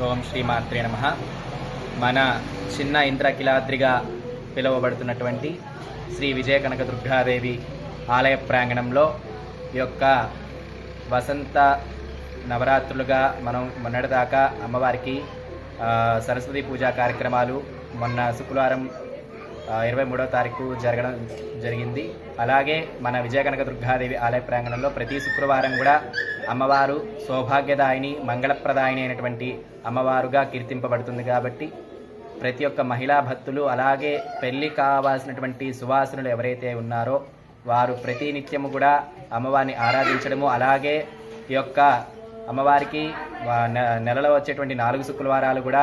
ఓం శ్రీమాత్రే నమ. మన చిన్న ఇంద్రకిలాద్రిగా పిలువబడుతున్నటువంటి శ్రీ విజయ కనక దుర్గాదేవి ఆలయ ప్రాంగణంలో ఈ యొక్క వసంత నవరాత్రులుగా మనం మొన్నటిదాకా అమ్మవారికి సరస్వతి పూజా కార్యక్రమాలు మొన్న శుక్రవారం ఇరవై మూడవ తారీఖు జరగడం జరిగింది. అలాగే మన విజయ కనక దుర్గాదేవి ఆలయ ప్రాంగణంలో ప్రతి శుక్రవారం కూడా అమ్మవారు సౌభాగ్యదాయిని మంగళప్రదాయిని అయినటువంటి అమ్మవారుగా కీర్తింపబడుతుంది కాబట్టి ప్రతి ఒక్క మహిళా భక్తులు అలాగే పెళ్ళి కావాల్సినటువంటి సువాసనులు ఎవరైతే ఉన్నారో వారు ప్రతి నిత్యము కూడా అమ్మవారిని ఆరాధించడము అలాగే ఈ యొక్క అమ్మవారికి నెలలో వచ్చేటువంటి నాలుగు శుక్రవారాలు కూడా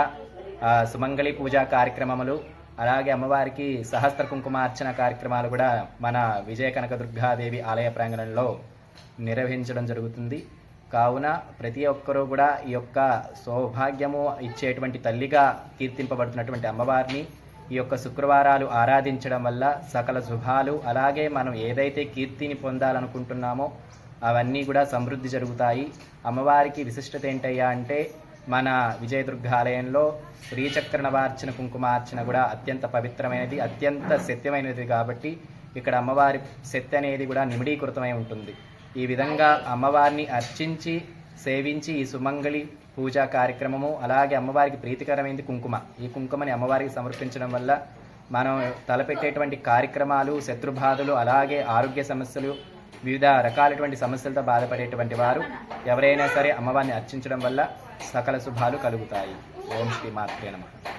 సుమంగళి పూజా కార్యక్రమములు అలాగే అమ్మవారికి సహస్ర కుంకుమార్చన కార్యక్రమాలు కూడా మన విజయ కనక దుర్గాదేవి ఆలయ ప్రాంగణంలో నిర్వహించడం జరుగుతుంది. కావున ప్రతి ఒక్కరూ కూడా ఈ యొక్క సౌభాగ్యము ఇచ్చేటువంటి తల్లిగా కీర్తింపబడుతున్నటువంటి అమ్మవారిని ఈ యొక్క శుక్రవారాలు ఆరాధించడం వల్ల సకల శుభాలు అలాగే మనం ఏదైతే కీర్తిని పొందాలనుకుంటున్నామో అవన్నీ కూడా సమృద్ధి జరుగుతాయి. అమ్మవారికి విశిష్టత ఏంటయ్యా అంటే మన విజయదుర్గాలయంలో శ్రీచక్రనవార్చన కుంకుమార్చన కూడా అత్యంత పవిత్రమైనది అత్యంత సత్యమైనది కాబట్టి ఇక్కడ అమ్మవారి శక్తి అనేది కూడా నిమిడీకృతమై ఉంటుంది. ఈ విధంగా అమ్మవారిని అర్చించి సేవించి ఈ సుమంగళి పూజా కార్యక్రమము అలాగే అమ్మవారికి ప్రీతికరమైనది కుంకుమ. ఈ కుంకుమని అమ్మవారికి సమర్పించడం వల్ల మనం తలపెట్టేటువంటి కార్యక్రమాలు శత్రుబాధలు అలాగే ఆరోగ్య సమస్యలు వివిధ రకాలటువంటి సమస్యలతో బాధపడేటువంటి వారు ఎవరైనా సరే అమ్మవారిని అర్చించడం వల్ల సకల శుభాలు కలుగుతాయి. ఓం శ్రీ మాత్రే నమః.